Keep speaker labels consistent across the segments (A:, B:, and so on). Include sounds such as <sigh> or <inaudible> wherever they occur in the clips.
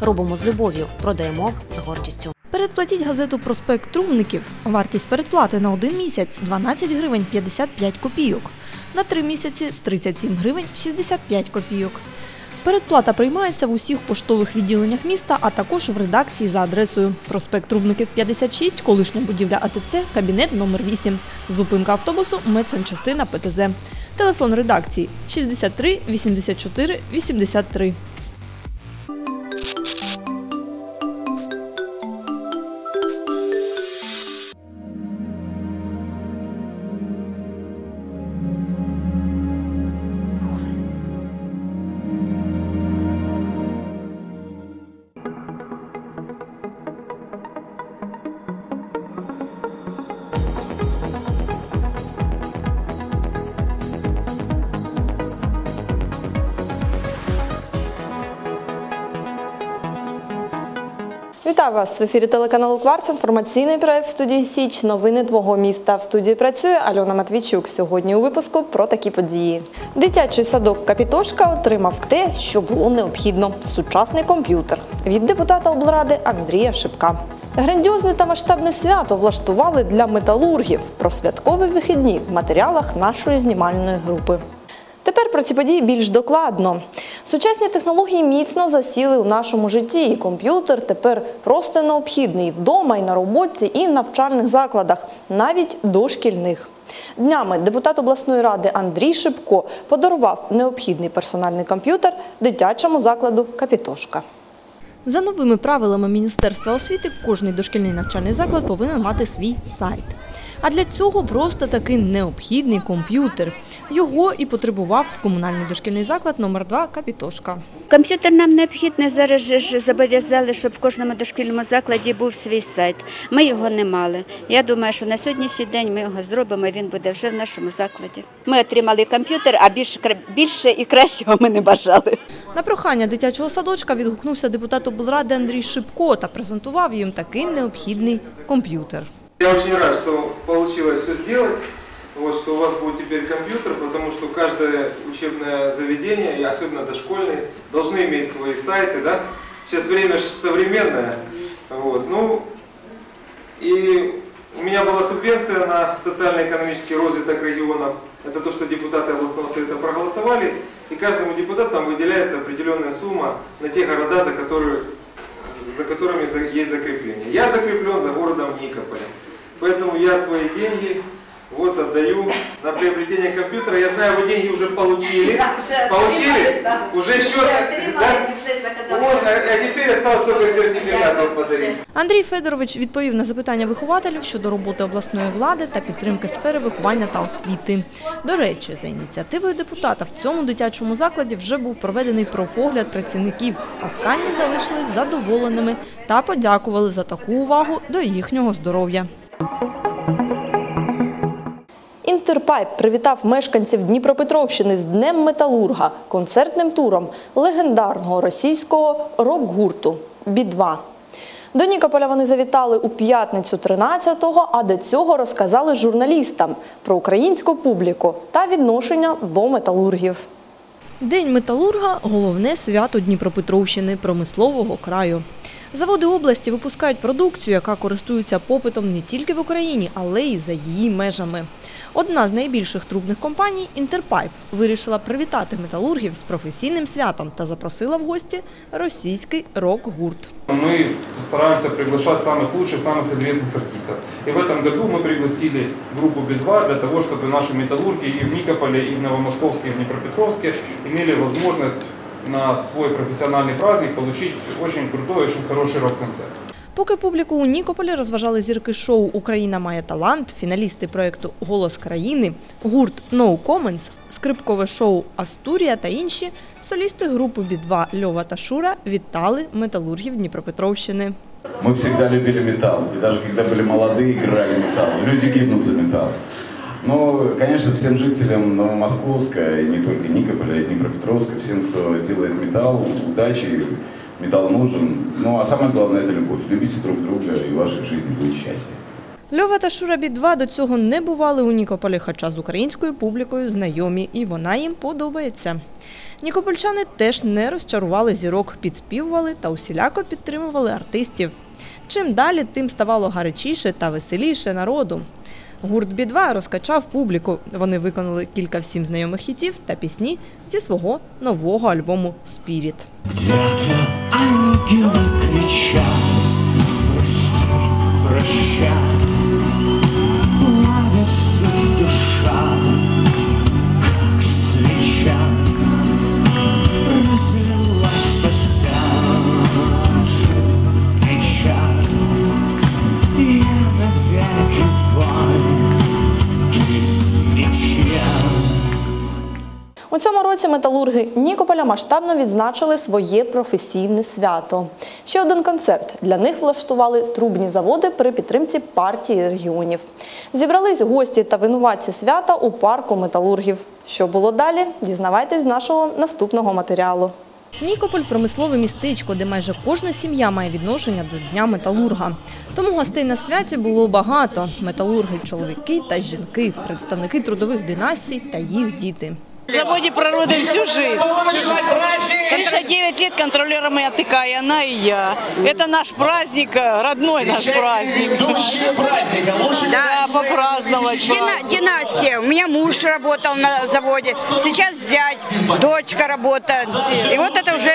A: Робимо з любов'ю, продаємо з гордістю.
B: Передплатіть газету «Проспект Трубників». Вартість передплати на один місяць – 12 гривень 55 копійок. На три місяці – 37 гривень 65 копійок. Передплата приймається в усіх поштових відділеннях міста, а також в редакції за адресою проспект Трубників 56, колишня будівля АТЦ, кабінет номер 8, зупинка автобусу, медсанчастина ПТЗ. Телефон редакції 63 84 83. Вітаю вас в ефірі телеканалу Кварц. Інформаційний проект студії Січ. Новини твого міста. В студії працює Альона Матвійчук. Сьогодні у випуску про такі події. Дитячий садок Капітошка отримав те, що було необхідно сучасний комп'ютер від депутата облради Андрія Шипка. Грандіозне та масштабне свято влаштували для металургів про святкові вихідні в матеріалах нашої знімальної групи. Тепер про ці події більш докладно. Сучасні технології міцно засіли у нашому житті, і комп'ютер тепер просто необхідний вдома і на роботі, і в навчальних закладах, навіть дошкільних. Днями депутат обласної ради Андрій Шипко подарував необхідний персональний комп'ютер дитячому закладу Капітошка. За новими правилами Міністерства освіти кожний дошкільний навчальний заклад повинен мати свій сайт. А для цього просто таки необхідний комп'ютер. Його і потребував комунальний дошкільний заклад номер 2 Капітошка.
C: Комп'ютер нам необхідний. Зараз ж зобов'язали, щоб в кожному дошкільному закладі був свій сайт. Ми його не мали. Я думаю, що на сьогоднішній день ми його зробимо. Він буде вже в нашому закладі. Ми отримали комп'ютер, а більше більше і кращого ми не бажали.
B: На прохання дитячого садочка відгукнувся депутат облради Андрій Шипко та презентував їм такий необхідний комп'ютер.
D: Я очень рад, что получилось все сделать, вот, что у вас будет теперь компьютер, потому что каждое учебное заведение, и особенно дошкольные, должны иметь свои сайты, да? Сейчас время современное, вот, ну, и у меня была субвенция на социально-экономический розвиток регионов, это то, что депутаты областного совета проголосовали, и каждому депутату там выделяется определенная сумма на те города, за которые за которыми есть закрепление. Я закреплен за городом Никополем. Поэтому я свои деньги вот отдаю на приобретение компьютера. Я знаю, вы деньги уже получили. Получили? Уже счет. да? Вот, а, а теперь осталось только сертификат вам подарить.
B: Андрій Федорович відповів на запитання вихователів щодо роботи обласної влади та підтримки сфери виховання та освіти. До речі, за ініціативою депутата в цьому дитячому закладі вже був проведений профогляд працівників. Останні залишились задоволеними та подякували за таку увагу до їхнього здоров'я. Інтерпайп привітав мешканців Дніпропетровщини з Днем Металурга концертним туром легендарного російського рок-гурту «Бі-2». До Нікополя вони завітали у п'ятницю 13-го, а до цього розказали журналістам про українську публіку та відношення до металургів. День металурга – головне свято Дніпропетровщини, промислового краю. Заводи області випускають продукцію, яка користується попитом не тільки в Україні, але й за її межами. Одна з найбільших трубних компаній Інтерпайп вирішила привітати металургів з професійним святом та запросила в гості російський рок-гурт.
E: Мы стараемся приглашать самых лучших, самых известных артистов. И в этом году мы пригласили группу Би-2 для того, чтобы наши металлурги и в Никополе, и в Новомосковске, и в Днепропетровске имели возможность на свой профессиональный праздник получить очень крутой, очень хороший рок-концерт.
B: Поки публіку у Нікополі розважали зірки шоу Україна має талант, фіналісти проєкту Голос країни, гурт No Comments, скрипкове шоу Астурія та інші, солісти групи Бі-2 Льова та Шура вітали металургів Дніпропетровщини.
F: Мы всегда любили металл. И даже когда были молодые, играли металл. Люди гибнут за металл. Но, конечно, всем жителям Новомосковска, и не только Никополя, и Днепропетровска, всем, кто делает металл, удачи, металл нужен. Ну, а самое главное – это любовь. Любите друг друга, и в вашей жизни будет счастье.
B: Льова та Шура Бі-2 до цього не бували у Нікополі, хоча з українською публікою знайомі, і вона їм подобається. Нікопольчани теж не розчарували зірок, підспівували та усіляко підтримували артистів. Чим далі, тим ставало гарячіше та веселіше народу. Гурт Бі-2 розкачав публіку. Вони виконали кілька всім знайомих хітів та пісні зі свого нового альбому Спіріт.
G: Ангелы Прости, прощай
B: У цьому році металурги Нікополя масштабно відзначили своє професійне свято. Ще один концерт для них влаштували трубні заводи при підтримці партії регіонів. Зібрались гості та винуватці свята у парку металургів. Що було далі? Дізнавайтесь з нашого наступного матеріалу. Нікополь промислове містечко, де майже кожна сім'я має відношення до Дня металурга. Тому гостей на святі було багато: металурги, чоловіки та жінки, представники трудових династій та їх діти
H: В заводе проработали всю жизнь. 39 лет контролером и АТК, и она, и я. Это наш праздник, э, родной наш праздник. Да, попраздновать.
I: Дина- династия. У меня муж работал на заводе, сейчас зять, дочка работает. И вот это уже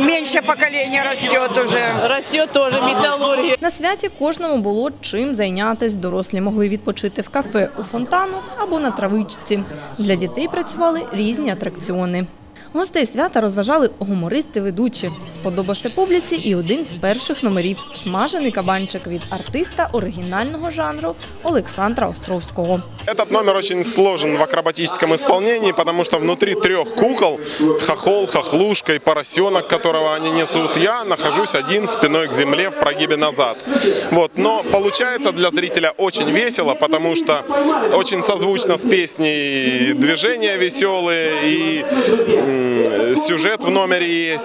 I: меньше поколение растет уже.
H: Растет тоже металлургия.
B: На святі кожному було чим зайнятись. Дорослі могли відпочити в кафе у фонтану або на травичці. Для дітей працювали різні атракціони. Гостей свята розважали гумористи-ведучі. Сподобався публіці і один з перших номерів смажений кабанчик від артиста оригінального жанру Олександра Островського.
J: Этот номер очень сложен в акробатическом исполнении, потому что внутри трех кукол, хохол, хохлушка и поросенок, которого они несут, я нахожусь один спиной к земле в прогибе назад. Вот. Но получается для зрителя очень весело, потому что очень созвучно с песней движения веселые и м, сюжет в номері є.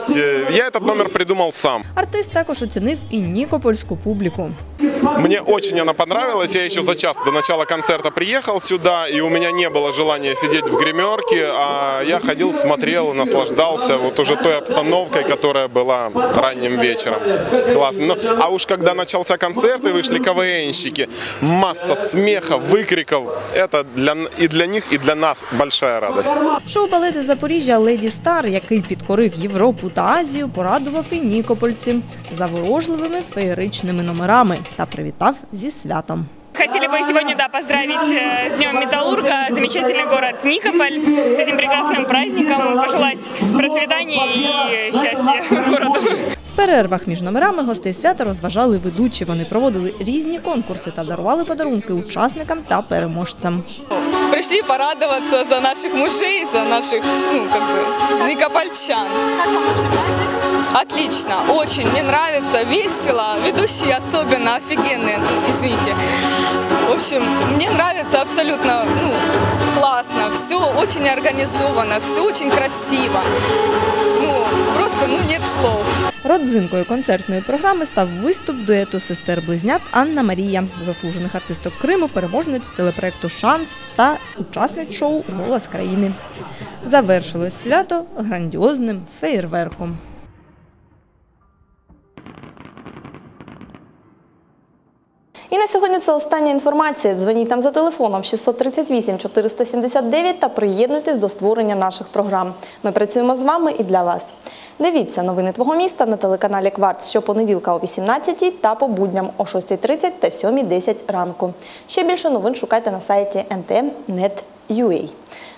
J: Я этот номер придумав сам.
B: Артист також оцінив і нікопольську публіку.
J: Мне очень она понравилась. Я еще за час до начала концерта приехал сюда, и у меня не было желания сидеть в гримерке, а я ходил, смотрел, наслаждался вот уже той обстановкой, которая была ранним вечером. Классно. Ну, а уж когда начался концерт и вышли КВНщики, масса смеха, выкриков. Это для, и для них, и для нас большая радость.
B: Шоу балети Запоріжжя Леді Стар, який підкорив Європу та Азію, порадував і нікопольців заворожливими феєричними номерами та привітав зі святом.
K: Хотели бы сегодня да, поздравить э, с Днем Металлурга, замечательный город Никополь, с этим прекрасным праздником, пожелать процветания и счастья <laughs> городу.
B: В перервах між номерами гостей свята розважали ведучі. Вони проводили різні конкурси та дарували подарунки учасникам та переможцям.
L: Пришли порадоваться за наших мужей, за наших, ну, как бы, никопольчан. Отлично, очень, мне нравится, весело, ведущие особенно офигенные, извините. В общем, мне нравится абсолютно, ну, классно, все очень организовано, все очень красиво. Ну, просто, ну, нет слов.
B: Родзинкою концертної програми став виступ дуету сестер-близнят Анна Марія, заслужених артисток Криму, переможниць телепроекту Шанс та учасниць шоу Голос країни. Завершилось свято грандіозним феєрверком. Сьогодні це остання інформація. Дзвоніть нам за телефоном 638 479 та приєднуйтесь до створення наших програм. Ми працюємо з вами і для вас. Дивіться новини твого міста на телеканалі Кварц щопонеділка о 18-й та по будням о 6.30 та 7.10 ранку. Ще більше новин шукайте на сайті ntm.net.ua.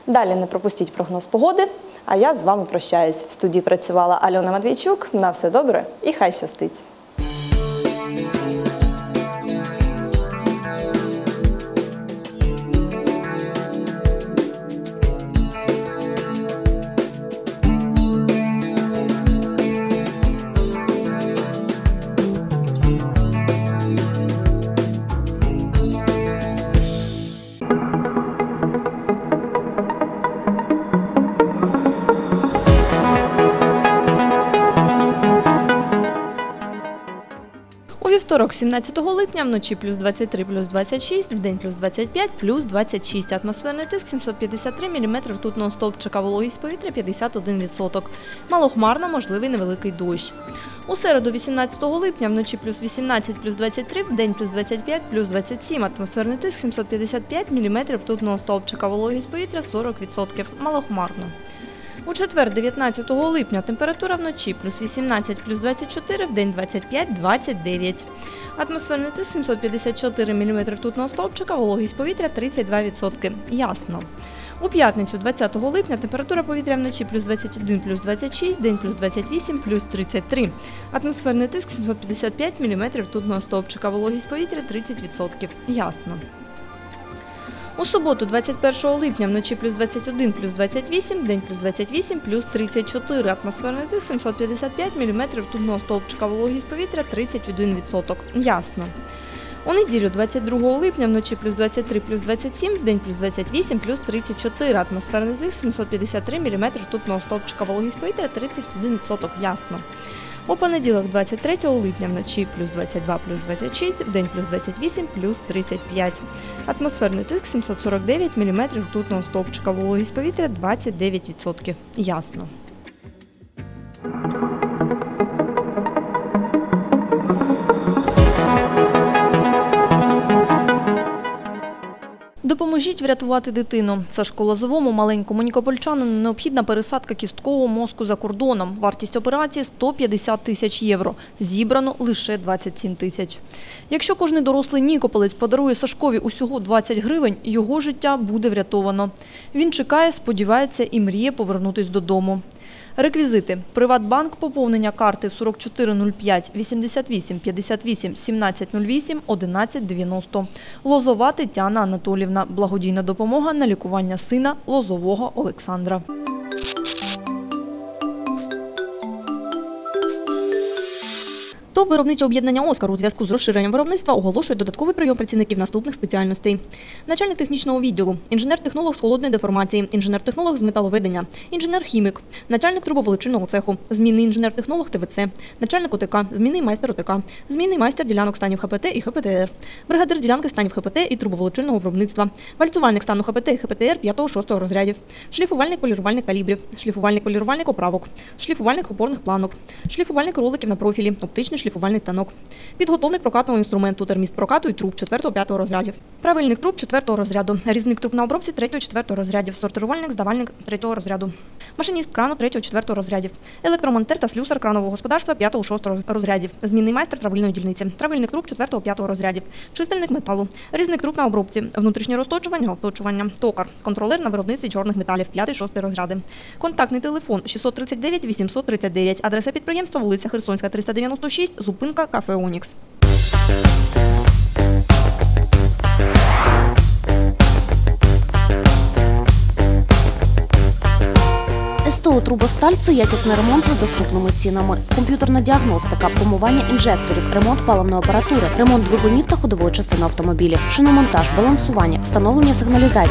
B: Далі не пропустіть прогноз погоди. А я з вами прощаюсь. В студії працювала Альона Матвійчук. На все добре і хай щастить! Вівторок, 17 липня, вночі плюс 23, плюс 26, вдень плюс 25, плюс 26. Атмосферний тиск 753 мм ртутного стовпчика, вологість повітря 51%. Малохмарно, можливий невеликий дощ. У середу, 18 липня, вночі плюс 18, плюс 23, вдень плюс 25, плюс 27. Атмосферний тиск 755 мм ртутного стовпчика, вологість повітря 40%. Малохмарно. У четвер, 19 липня, температура вночі плюс 18, плюс 24, вдень 25, 29. Атмосферний тиск 754 мм ртутного стовпчика, вологість повітря 32%. Ясно. У п'ятницю, 20 липня, температура повітря вночі плюс 21, плюс 26, день плюс 28, плюс 33. Атмосферний тиск 755 мм ртутного стовпчика, вологість повітря 30%. Ясно. У суботу, 21 липня, вночі плюс 21, плюс 28, день плюс 28, плюс 34. Атмосферний тиск 755 мм ртутного стовпчика, вологість повітря 31%. Ясно. У неділю, 22 липня, вночі плюс 23, плюс 27, день плюс 28, плюс 34. Атмосферний тиск 753 мм ртутного стовпчика, вологість повітря 31%. Ясно. У понеділок, 23 липня, вночі плюс 22, плюс 26, вдень плюс 28, плюс 35. Атмосферний тиск 749 мм ртутного стовпчика, вологість повітря 29%. Ясно. Допоможіть врятувати дитину. Сашку Лозовому, маленькому нікопольчанину, необхідна пересадка кісткового мозку за кордоном. Вартість операції – 150 тисяч євро. Зібрано лише 27 тисяч. Якщо кожний дорослий нікополець подарує Сашкові усього 20 гривень, його життя буде врятовано. Він чекає, сподівається і мріє повернутись додому. Реквізити. Приватбанк поповнення карти 4405 88 58 1708 1190. Лозова Тетяна Анатолівна. Благодійна допомога на лікування сина Лозового Олександра. ТОВ виробниче об'єднання «Оскар» у зв'язку з розширенням виробництва оголошує додатковий прийом працівників наступних спеціальностей. Начальник технічного відділу, інженер-технолог з холодної деформації, інженер-технолог з металоведення, інженер-хімік, начальник трубоволочинного цеху, змінний інженер-технолог ТВЦ, начальник ОТК, змінний майстер ОТК, змінний майстер ділянок станів ХПТ і ХПТР, бригадир ділянки станів ХПТ і трубоволочинного виробництва, вальцувальник стану ХПТ і ХПТР 5-6 розрядів, шліфувальник полірувальник калібрів, шліфувальник полірувальник оправок, шліфувальник опорних планок, шліфувальник роликів на профілі, оптичний шліфувальний станок, підготовник прокатного інструменту, терміст прокату і труб 4-5 розрядів, правильник труб 4 розряду, різник труб на обробці 3-4 розрядів, сортирувальник, здавальник 3 розряду, машиніст крану 3-4 розрядів, електромонтер та слюсар кранового господарства 5-6 розрядів, змінний майстер травильної дільниці, травильник труб 4-5 розрядів, чистильник металу, різник труб на обробці, внутрішнє розточування, оточування, токар, контролер на виробництві чорних металів. 5-6 розряди. Контактний телефон 639 839, адреса підприємства вулиця Херсонська, 396, зупинка кафе Онікс.
A: СТО Трубосталь це якісний ремонт за доступними цінами. Комп'ютерна діагностика, промивання інжекторів, ремонт паливної апаратури, ремонт двигунів та ходової частини автомобілів, шиномонтаж, балансування, встановлення сигналізації.